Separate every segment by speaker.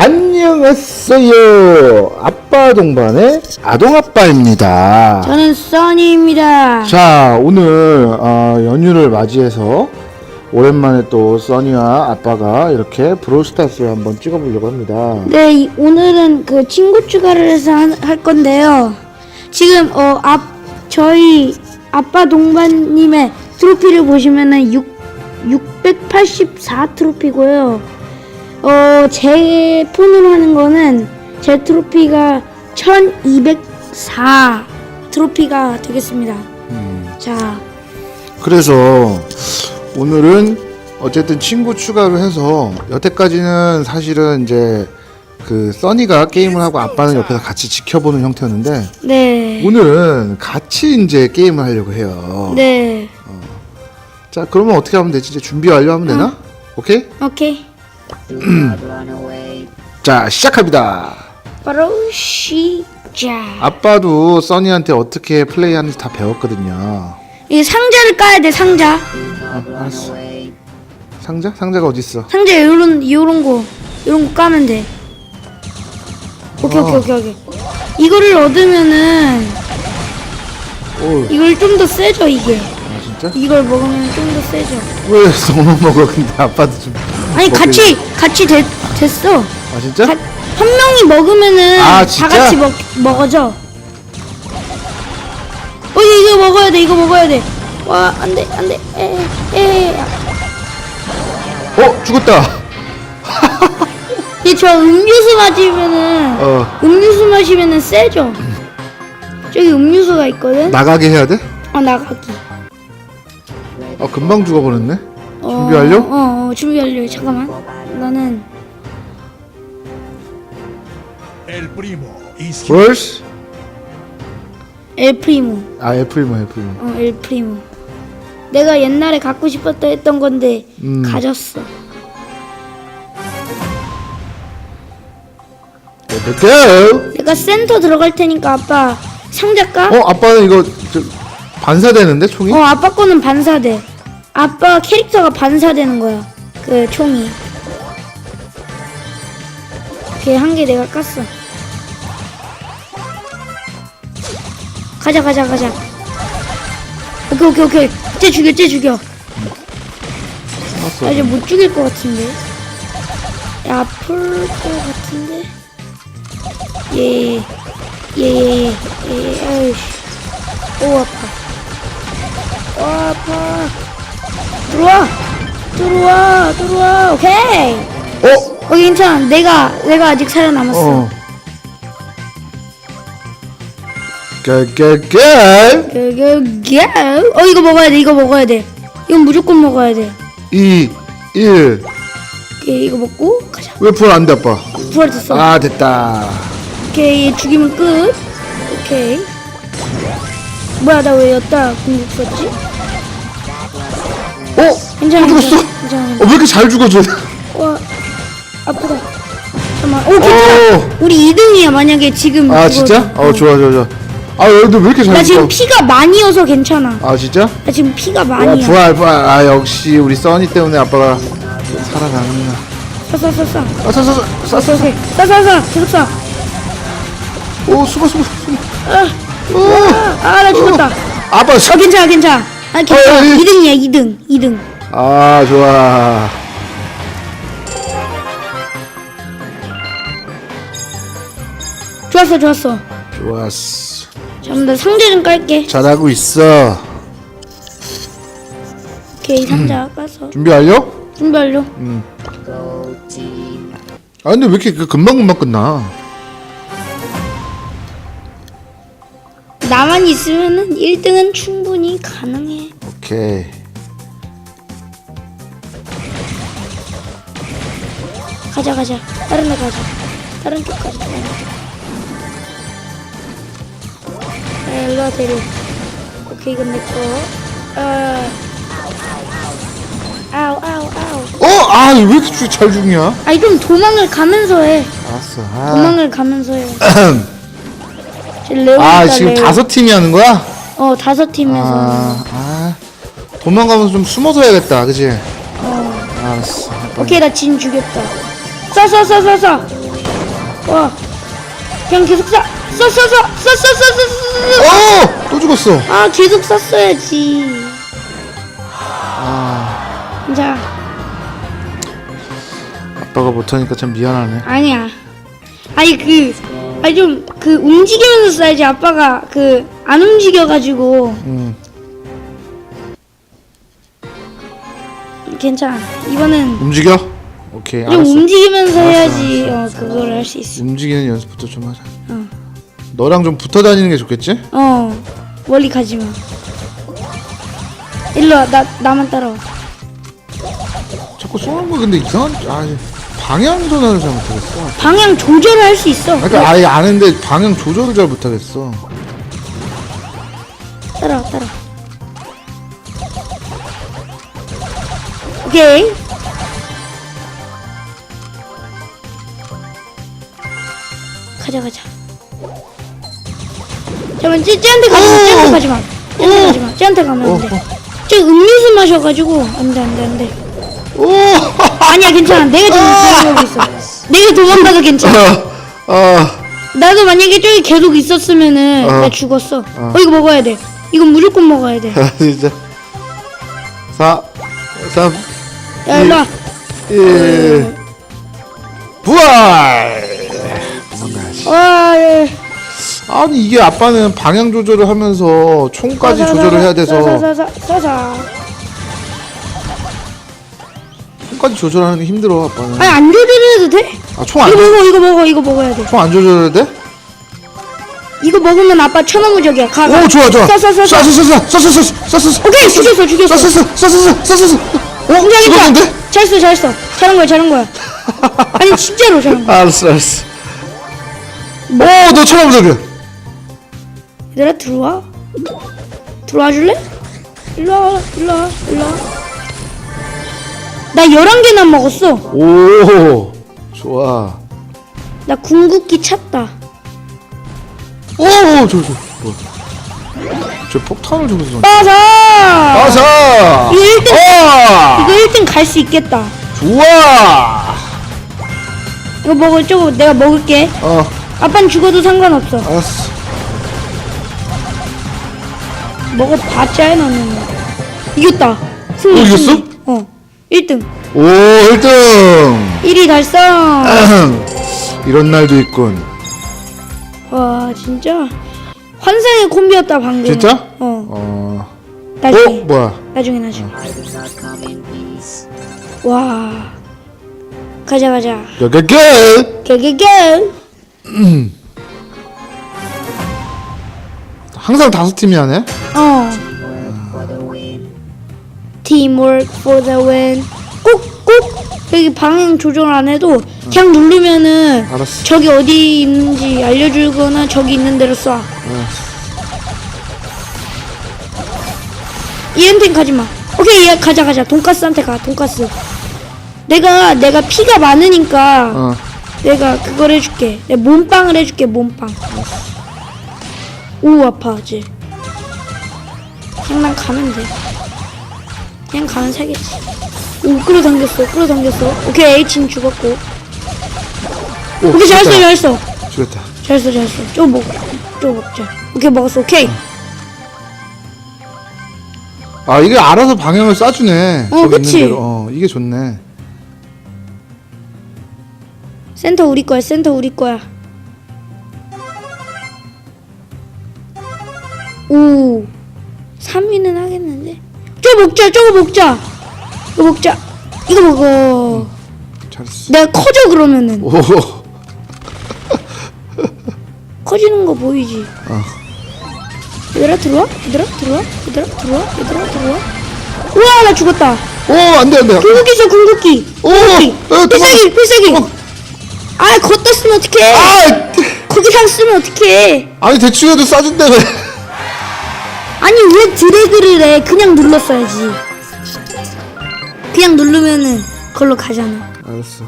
Speaker 1: 안녕하세요. 아빠 동반의 아동 아빠입니다.
Speaker 2: 저는 써니입니다.
Speaker 1: 자, 오늘 어, 연휴를 맞이해서 오랜만에 또 써니와 아빠가 이렇게 브롤스타스를 한번 찍어보려고 합니다.
Speaker 2: 네, 이- 오늘은 그 친구 추가를 해서 한- 할 건데요. 지금 어, 앞 저희 아빠 동반님의 트로피를 보시면은 6 684 트로피고요. 어, 제 폰으로 하는 거는 제 트로피가 1204 트로피가 되겠습니다. 자,
Speaker 1: 그래서 오늘은 어쨌든 친구 추가를 해서 여태까지는 사실은 이제 그 써니가 게임을 하고 아빠는 옆에서 같이 지켜보는 형태였는데
Speaker 2: 네.
Speaker 1: 오늘은 같이 이제 게임을 하려고 해요.
Speaker 2: 네.
Speaker 1: 자, 그러면 어떻게 하면 되지? 이제 준비 완료하면 되나? 오케이?
Speaker 2: 오케이.
Speaker 1: 자, 시작합니다.
Speaker 2: 바로 시작.
Speaker 1: 아빠도 써니한테 어떻게 플레이하는지 다 배웠거든요.
Speaker 2: 이 상자를 까야 돼 상자.
Speaker 1: 아, 알았어. 상자? 상자가 어디 있어?
Speaker 2: 상자 요런 요런 거 요런 거 까면 돼. 오케이
Speaker 1: 어.
Speaker 2: 오케이 오케이 오케이. 이거를 얻으면은
Speaker 1: 오,
Speaker 2: 이걸 좀 더 세져 이게.
Speaker 1: 아 진짜?
Speaker 2: 이걸 먹으면 좀 더 세져.
Speaker 1: 왜 너무 먹어? 근데 아빠도 좀.
Speaker 2: 아니 같이 같이 됐, 됐어.
Speaker 1: 아 진짜?
Speaker 2: 가, 한 명이 먹으면은
Speaker 1: 아,
Speaker 2: 다
Speaker 1: 진짜?
Speaker 2: 같이 먹 먹어져. 어 이거 먹어야 돼 이거 먹어야 돼. 와 안돼 안돼 에에
Speaker 1: 어 죽었다.
Speaker 2: 음료수 마시면은
Speaker 1: 어
Speaker 2: 음료수 마시면은 세죠. 저기 음료수가 있거든.
Speaker 1: 나가게 해야 돼?
Speaker 2: 어 나가기.
Speaker 1: 아 금방 죽어버렸네.
Speaker 2: 어,
Speaker 1: 준비 완료?
Speaker 2: 어, 어 준비 완료. 잠깐만. 나는
Speaker 3: El primo is
Speaker 1: 브롤스?
Speaker 2: 엘 프리모.
Speaker 1: 아 애플모 애플모.
Speaker 2: 어, 엘 프리모. 내가 옛날에 갖고 싶었다 했던 건데
Speaker 1: 음.
Speaker 2: 가졌어.
Speaker 1: 고!
Speaker 2: 내가 센터 들어갈 테니까 아빠 상자 까?
Speaker 1: 어 아빠는 이거 저, 반사되는데 총이?
Speaker 2: 어, 아빠 거는 반사돼. 아빠 캐릭터가 반사되는 거야. 그 총이. 걔 한 개 내가 깠어. 가자, 가자, 가자. 오케이, 오케이, 오케이. 쟤 죽여, 쟤 죽여. 아, 이제 못 죽일 것 같은데. 야, 아플 것 같은데. 예, 예, 예, 예, 예, 아이씨. 오, 아파. 오, 아파. 들어와! 들어와! 들어와! 오케이!
Speaker 1: 어?
Speaker 2: 어, 괜찮아. 내가, 내가 아직 살아남았어.
Speaker 1: 어. 깨깨깨.
Speaker 2: 그, 어, 이거 먹어야 돼, 이거 먹어야 돼. 이건 무조건 먹어야 돼.
Speaker 1: 2 1.
Speaker 2: 오케이, 이거 먹고, 가자.
Speaker 1: 왜 불 안 돼 아빠?
Speaker 2: 부활 됐어.
Speaker 1: 아 됐다.
Speaker 2: 오케이 얘 죽이면 끝 오케이 뭐야 나 왜 여따 궁극 썼지?
Speaker 1: 어?
Speaker 2: 괜찮아
Speaker 1: 또 죽었어?
Speaker 2: 괜찮아
Speaker 1: 어, 왜 이렇게 잘 죽어줘?
Speaker 2: 와 아프다 잠깐만 오 괜찮아
Speaker 1: 어.
Speaker 2: 우리 2등이야 만약에 지금
Speaker 1: 아 진짜? 어 좋아 좋아 좋아. 아 얘들 왜 이렇게 잘
Speaker 2: 나
Speaker 1: 죽어?
Speaker 2: 지금 피가 많이어서 괜찮아
Speaker 1: 아 진짜?
Speaker 2: 나 지금 피가
Speaker 1: 와
Speaker 2: 많이야
Speaker 1: 부활 부활. 아 역시 우리 써니 때문에 아빠가 살아가는구나.
Speaker 2: 싸싸싸싸
Speaker 1: 아 쏴, 쏴, 쏴, 쏴, 쏴.
Speaker 2: 오케이 싸싸싸 계속
Speaker 1: 싸오 숨어 숨어 숨어.
Speaker 2: 아나 죽었다
Speaker 1: 아빠
Speaker 2: 어
Speaker 1: 사.
Speaker 2: 괜찮아 괜찮아 아 괜찮아
Speaker 1: 어, 예, 예.
Speaker 2: 2등이야 2등 2등
Speaker 1: 아 좋아.
Speaker 2: 좋았어 좋았어
Speaker 1: 좋았어.
Speaker 2: 잠깐만 나 상자 좀 깔게
Speaker 1: 잘하고 있어.
Speaker 2: 오케이 상자 까서
Speaker 1: 준비 완료?
Speaker 2: 준비 완료
Speaker 1: 아 근데 왜 이렇게 그 금방금방 끝나?
Speaker 2: 나만 있으면은 1등은 충분히 가능해.
Speaker 1: 오케이.
Speaker 2: 가자 가자. 다른 데 가자. 다른 쪽 가자. 야, 일로 와 데려. 오케이 이건 내 거. 어. 아우 아우 아우.
Speaker 1: 어? 아 왜 이렇게 죽- 잘 죽냐?
Speaker 2: 아니 좀 도망을 가면서 해.
Speaker 1: 알았어. 아,
Speaker 2: 도망을 가면서 해. 지금 레오
Speaker 1: 아 지금. 다섯 팀이 하는 거야?
Speaker 2: 어 다섯 팀에서.
Speaker 1: 아, 아 도망가면서 좀 숨어서 해야겠다, 그지?
Speaker 2: 어.
Speaker 1: 알았어.
Speaker 2: 오케이 나 진 죽였다. 쏴쏴쏴쏴쏴 와 그냥 계속 쏴 쏴쏴쏴쏴쏴쏴쏴
Speaker 1: 어! 또 죽었어.
Speaker 2: 아 계속 쐈어야지
Speaker 1: 아
Speaker 2: 자.
Speaker 1: 아빠가 못하니까 참 미안하네.
Speaker 2: 아니야 아니 그 아니 좀 그 움직이면서 쏴야지 아빠가 그 안 움직여가지고
Speaker 1: 음.
Speaker 2: 괜찮아 이번엔
Speaker 1: 움직여? 오케이,
Speaker 2: 좀
Speaker 1: 알았어.
Speaker 2: 움직이면서
Speaker 1: 알았어,
Speaker 2: 해야지 어 그걸 할수 있어
Speaker 1: 움직이는 연습부터 좀 하자.
Speaker 2: 어.
Speaker 1: 너랑 좀 붙어 다니는 게 좋겠지?
Speaker 2: 어 멀리 가지 마 일로 와 나 나만 따라와
Speaker 1: 자꾸 쏘는 거 근데 이상한 아 방향 전환을 잘 못하겠어.
Speaker 2: 방향 조절을 할 수 있어
Speaker 1: 그러니까 아예 아는데 방향 조절을 잘 못하겠어.
Speaker 2: 따라와 따라와 오케이 가자 가자. 잠깐만 쟤, 쟤한테 가지마 쟤한테 가지마. 쟤한테 가지마. 쟤한테 가면 안돼.
Speaker 1: 어,
Speaker 2: 쟤 음료수 마셔가지고 안돼 안돼 안돼.
Speaker 1: 오!
Speaker 2: 아니야 괜찮아. 내가 지금 도망가고 있어. 내가 도망가도 괜찮아.
Speaker 1: 아, 아,
Speaker 2: 나도 만약에 저기 계속 있었으면은
Speaker 1: 어.
Speaker 2: 나 죽었어. 어. 이거 먹어야 돼. 이건 무조건 먹어야 돼.
Speaker 1: 아, 진짜. 4, 3,
Speaker 2: 야, 일로 와.
Speaker 1: 1. 부활!
Speaker 2: 아, 예.
Speaker 1: 아니 이게 아빠는 방향 조절을 하면서 총까지 조절을 해야 돼서
Speaker 2: 자자자자.
Speaker 1: 총까지 조절하는 게 힘들어 아빠는.
Speaker 2: 아니 안 조절해도 돼?
Speaker 1: 아총안
Speaker 2: 이거 먹어 이거 먹어 이거 먹어야 돼.
Speaker 1: 총안 조절해야 돼?
Speaker 2: 이거 먹으면 아빠 천원 무적이야. 가. 가.
Speaker 1: 오 좋아 좋아. 쏴쏴쏴쏴 쏴쏴쏴쏴쏴쏴
Speaker 2: 오케이 죽였어 죽였어.
Speaker 1: 쏴쏴쏴쏴쏴쏴쏴.
Speaker 2: 오
Speaker 1: 죽였는데?
Speaker 2: 잘했어 잘했어. 잘한 거야 잘한 거야. 아니 진짜로 잘한 거야.
Speaker 1: 알았어 알았어. 오, 너 천하무적이야.
Speaker 2: 얘들아 들어와. 들어와 줄래? 일로 와, 일로 와, 일로 와. 나 11개나 먹었어.
Speaker 1: 오, 좋아.
Speaker 2: 나 궁극기 찼다.
Speaker 1: 오, 저, 저, 뭐야. 저 폭탄을 주고 있어.
Speaker 2: 빠져!
Speaker 1: 아사!
Speaker 2: 이거 1등,
Speaker 1: 아!
Speaker 2: 이거 1등 갈 수 있겠다.
Speaker 1: 좋아!
Speaker 2: 이거 먹을 저거 내가 먹을게.
Speaker 1: 어,
Speaker 2: 아빠는 죽어도 상관없어.
Speaker 1: 알았어.
Speaker 2: 먹어봤자 너는. 이겼다. 승리.
Speaker 1: 어, 이겼어?
Speaker 2: 승리. 어. 1등.
Speaker 1: 오, 1등!
Speaker 2: 1위 달성.
Speaker 1: 이런 날도 있군.
Speaker 2: 와 진짜 환상의 콤비였다 방금.
Speaker 1: 진짜?
Speaker 2: 어.
Speaker 1: 어,
Speaker 2: 나중에.
Speaker 1: 어, 뭐야.
Speaker 2: 나중에 나중에. 와. 가자 가자.
Speaker 1: 여기 게!
Speaker 2: 개개개.
Speaker 1: 항상 다섯 팀이 하네?
Speaker 2: 어. Teamwork for the win. 꼭 꼭 여기 방향 조절 안 해도 그냥 누르면은
Speaker 1: 알았어.
Speaker 2: 저기 어디 있는지 알려주거나 저기 있는 대로 쏴.
Speaker 1: 알았어.
Speaker 2: 얘한텐 가지 마. 오케이, 얘 가자 가자. 돈가스한테 가. 돈가스. 내가 내가 피가 많으니까
Speaker 1: 어,
Speaker 2: 내가 그걸 해줄게. 내 몸빵을 해줄게. 몸빵. 오 아파지. 그냥 난 가면 돼. 그냥 가면 살겠지. 오 끌어당겼어. 끌어당겼어. 오케이 진 죽었고.
Speaker 1: 오,
Speaker 2: 오케이 잘했어. 잘했어.
Speaker 1: 죽였다.
Speaker 2: 잘했어 잘했어. 저거 먹. 저거 먹자. 오케이 먹었어. 오케이.
Speaker 1: 아, 이게 알아서 방향을 쏴주네.
Speaker 2: 어, 그치?
Speaker 1: 어, 이게 좋네.
Speaker 2: 센터 우리 거야. 센터 우리 거야. 오. 3위는 하겠는데. 저거 먹자. 저거 먹자. 이거 먹자. 이거 먹어.
Speaker 1: 잘했어.
Speaker 2: 내가 커져 그러면은
Speaker 1: 오,
Speaker 2: 커지는 거 보이지?
Speaker 1: 어.
Speaker 2: 얘들아 들어와? 얘들아 들어와? 얘들아 들어와? 얘들아 들어와? 우와 나 죽었다.
Speaker 1: 오, 안 돼, 안 돼.
Speaker 2: 궁극기 줘 궁극기.
Speaker 1: 오,
Speaker 2: 궁극기.
Speaker 1: 어,
Speaker 2: 필살기 필살기.
Speaker 1: 어.
Speaker 2: 아 걷다 쓰면 어떡해?
Speaker 1: 아!
Speaker 2: 거기상 쓰면 어떡해?
Speaker 1: 아니, 대충 해도 쏴준다며.
Speaker 2: 아니 왜 드래그를 해? 그냥 눌렀어야지. 그냥 누르면은 그걸로 가잖아.
Speaker 1: 알았어.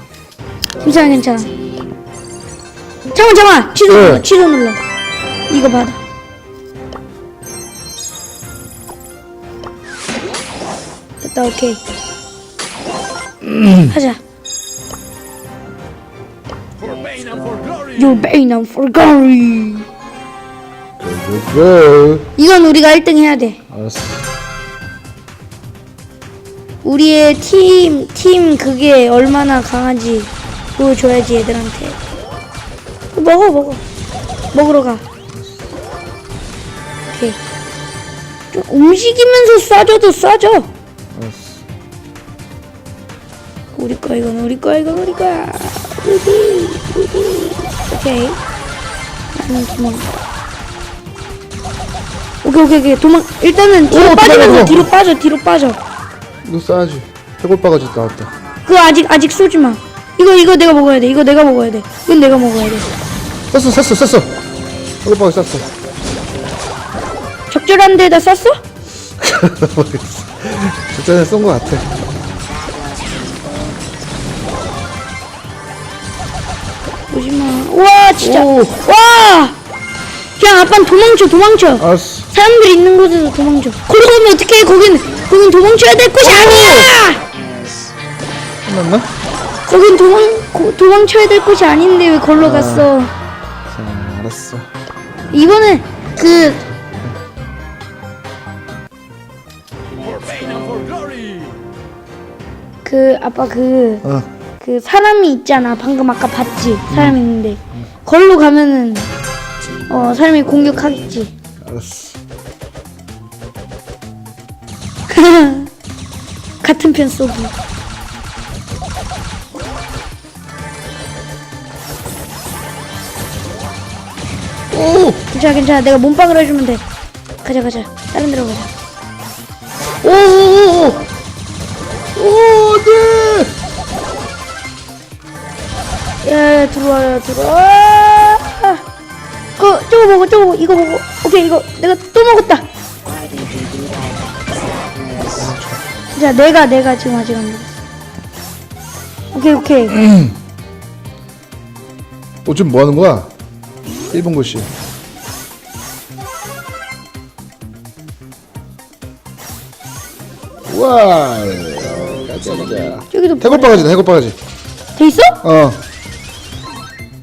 Speaker 2: 괜찮아 괜찮아. 잠깐 잠깐 취소
Speaker 1: 왜?
Speaker 2: 눌러 취소 눌러. 이거 받아. 됐다 오케이. 하자.
Speaker 3: For glory.
Speaker 2: Your pain and for glory.
Speaker 1: 그
Speaker 2: 이건 우리가 1등 해야 돼.
Speaker 1: 알았어.
Speaker 2: 우리의 팀, 팀 그게 얼마나 강한지 보여줘야지 애들한테. 먹어, 먹어. 먹으러 가. 오케이. 좀 움직이면서 쏴줘도 쏴줘.
Speaker 1: 알았어.
Speaker 2: 우리 거야, 이건 우리 거야, 이건 우리 거야. 우리, 우리. 오케이. 도망. 오케이, 오케이, 오케이. 도망. 일단은 뒤로
Speaker 1: 오,
Speaker 2: 빠지면서
Speaker 1: 도망가.
Speaker 2: 뒤로 빠져, 뒤로 빠져.
Speaker 1: 이거 싸야지. 해골 바가지 나왔다.
Speaker 2: 그거 아직 아직 쏘지 마. 이거 이거 내가 먹어야 돼. 이거 내가 먹어야 돼. 이건 내가 먹어야 돼.
Speaker 1: 쐈어, 쐈어, 쐈어. 해골 바가지 쐈어.
Speaker 2: 적절한 데다 쐈어?
Speaker 1: 진짜 쏜거 같아.
Speaker 2: 와 진짜.
Speaker 1: 오.
Speaker 2: 와. 그냥 아빠는 도망쳐 도망쳐.
Speaker 1: 알았어.
Speaker 2: 사람들 있는 곳에서 도망쳐. 거기 가면 어떡해? 거긴 거긴 도망쳐야 될 곳이 아니야.
Speaker 1: 끝났나?
Speaker 2: 거긴 도망 고, 도망쳐야 될 곳이 아닌데 왜 걸로 갔어?
Speaker 1: 자, 알았어.
Speaker 2: 이번에 그. 그 아빠 그
Speaker 1: 어.
Speaker 2: 그 사람이 있잖아. 방금 아까 봤지? 사람 이 있는데. 걸로 가면은 어 사람이 공격하겠지.
Speaker 1: 알았어.
Speaker 2: 같은 편 쏘기.
Speaker 1: 오!
Speaker 2: 괜찮아 괜찮아. 내가 몸빵을 해주면 돼. 가자 가자. 다른 데로 가자. 오오오오.
Speaker 1: 오, 네!
Speaker 2: 야, 야 들어와요 들어와. 그 저거 먹어 저거 먹어 이거 먹어. 오케이 이거 내가 또 먹었다. 자 내가 내가 지금 아직 안 먹었어. 오케이 오케이.
Speaker 1: 어, 지금 뭐 하는 거야? 일본 글씨. 와, 가자, 가자.
Speaker 2: 저기도
Speaker 1: 해골 바가지다, 해골 바가지.
Speaker 2: 돼 있어?
Speaker 1: 어.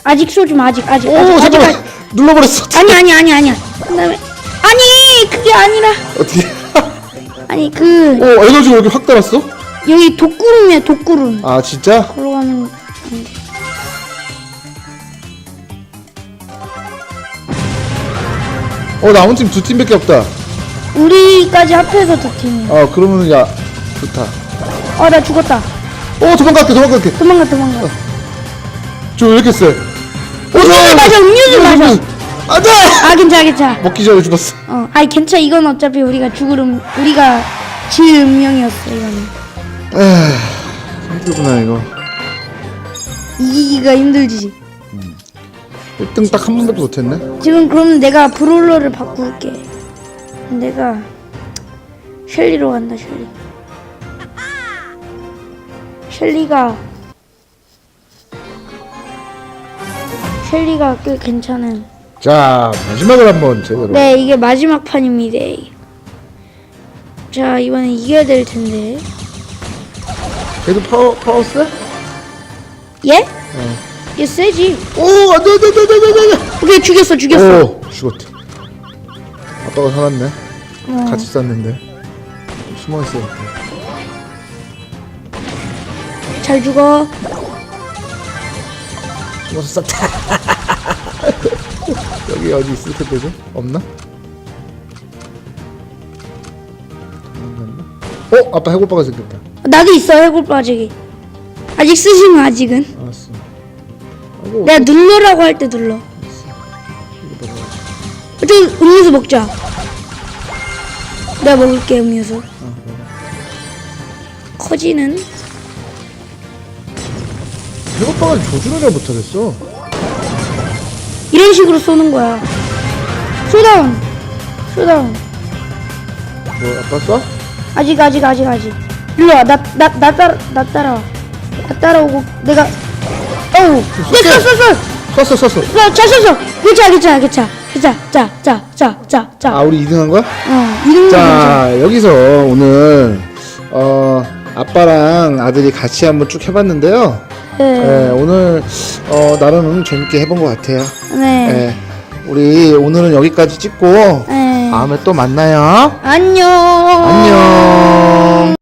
Speaker 2: 아직 쏘지 마 아직 아직
Speaker 1: 오,
Speaker 2: 아직
Speaker 1: 잠깐만.
Speaker 2: 아직.
Speaker 1: 눌러버렸어.
Speaker 2: 아니 아니 아니 아니야. 그다음에 아니 그게 아니라
Speaker 1: 어떻게?
Speaker 2: 아니 그
Speaker 1: 어, 에너지가 여기 확 달았어?
Speaker 2: 여기 독구름이야 독구름.
Speaker 1: 아, 진짜?
Speaker 2: 돼.
Speaker 1: 어, 남은 팀 두 팀밖에 없다.
Speaker 2: 우리까지 합해서 두 팀이야.
Speaker 1: 어, 그러면 야, 좋다.
Speaker 2: 어나 죽었다.
Speaker 1: 어, 도망갈게, 도망갈게.
Speaker 2: 도망가 도망가.
Speaker 1: 저 왜 이렇게 세? 어,
Speaker 2: 음료수 마셔 음료수 마셔.
Speaker 1: 안 돼!
Speaker 2: 아 괜찮아 괜찮아.
Speaker 1: 먹기 전에 죽었어.
Speaker 2: 어 아니 괜찮아 이건 어차피 우리가 죽을 음 우리가 질 운명이었어 이거는.
Speaker 1: 에휴, 힘들구나, 이거.
Speaker 2: 이기기가 힘들지.
Speaker 1: 1등 딱 한 번밖에 못했네?
Speaker 2: 지금 그러면 내가 브롤러를 바꿀게. 내가 셸리로 간다 셸리. 셸리가 셸리가 꽤 괜찮은.
Speaker 1: 자, 마지막을 한번 제대로.
Speaker 2: 네 이게 마지막 판입니다. 자 이번엔 이겨야 될 텐데.
Speaker 1: 걔도 파워, 파워 세?
Speaker 2: 예?
Speaker 1: 어.
Speaker 2: 얘 세지.
Speaker 1: 오, 안 돼, 안 돼, 안 돼, 안 돼, 안 돼.
Speaker 2: 오케이 죽였어 죽였어.
Speaker 1: 오, 죽었다. 아빠가 살았네.
Speaker 2: 어.
Speaker 1: 같이 쌌는데. 숨어 있어.
Speaker 2: 잘 죽어.
Speaker 1: 숨어서 쌌다. 여기 어디 있을 텐데도 없나? 어, 아빠 해골바가 생겼다.
Speaker 2: 나도 있어 해골 빠지기. 아직 쓰지 마 아직은.
Speaker 1: 알았어. 아이고,
Speaker 2: 내가 눌러라고 할 때 눌러. 저 음료수 먹자. 내가 먹을게 음료수. 커지는
Speaker 1: 해골바가 조준을 못하겠어.
Speaker 2: 이런 식으로 쏘는 거야. 쇼다운, 쇼다운.
Speaker 1: 뭐 아빠 쏴?
Speaker 2: 아직 아직 아직 아직. 일로 와. 나나 나 따라 나 따라와. 나 따라오고 내가 어우. 네, 쏘쏘쏘.
Speaker 1: 쐈어 쐈어.
Speaker 2: 쏘. 잘 쏘쏘. 괜찮아 괜찮아 괜찮아. 괜찮아. 자자자자자 자.
Speaker 1: 아 우리 2등 한 거야?
Speaker 2: 어 이런 거 괜찮아.
Speaker 1: 자 여기서 오늘 어 아빠랑 아들이 같이 한번 쭉 해봤는데요.
Speaker 2: 네.
Speaker 1: 예, 오늘 어, 나름 재밌게 해본 것 같아요.
Speaker 2: 네.
Speaker 1: 예, 우리 오늘은 여기까지 찍고
Speaker 2: 네.
Speaker 1: 다음에 또 만나요.
Speaker 2: 안녕.
Speaker 1: 안녕.